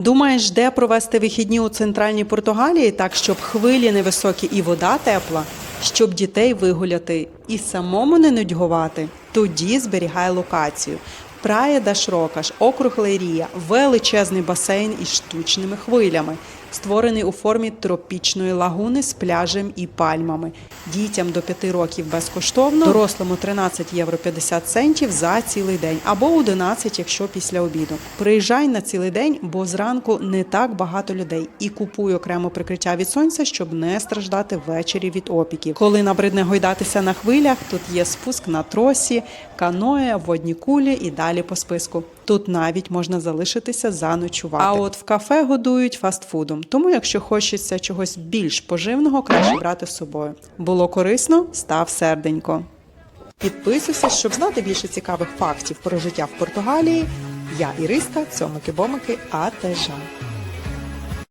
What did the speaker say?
Думаєш, де провести вихідні у центральній Португалії, так щоб хвилі невисокі і вода тепла, щоб дітей вигуляти і самому не нудьгувати? Тоді зберігай локацію. Прая да Шрокаш, округ Лейрія, величезний басейн із штучними хвилями, створений у формі тропічної лагуни з пляжем і пальмами. Дітям до 5 років безкоштовно, дорослому 13 євро 50 центів за цілий день або 11, якщо після обіду. Приїжджай на цілий день, бо зранку не так багато людей і купуй окремо прикриття від сонця, щоб не страждати ввечері від опіків. Коли набридне гойдатися на хвилях, тут є спуск на тросі, каное, водні кулі і далі по списку. Тут навіть можна залишитися заночувати. А от в кафе годують фастфудом. Тому, якщо хочеться чогось більш поживного, краще брати з собою. Було корисно, став серденько. Підписуйся, щоб знати більше цікавих фактів про життя в Португалії. Я Іриска, цьомики-бомики, АТЖ.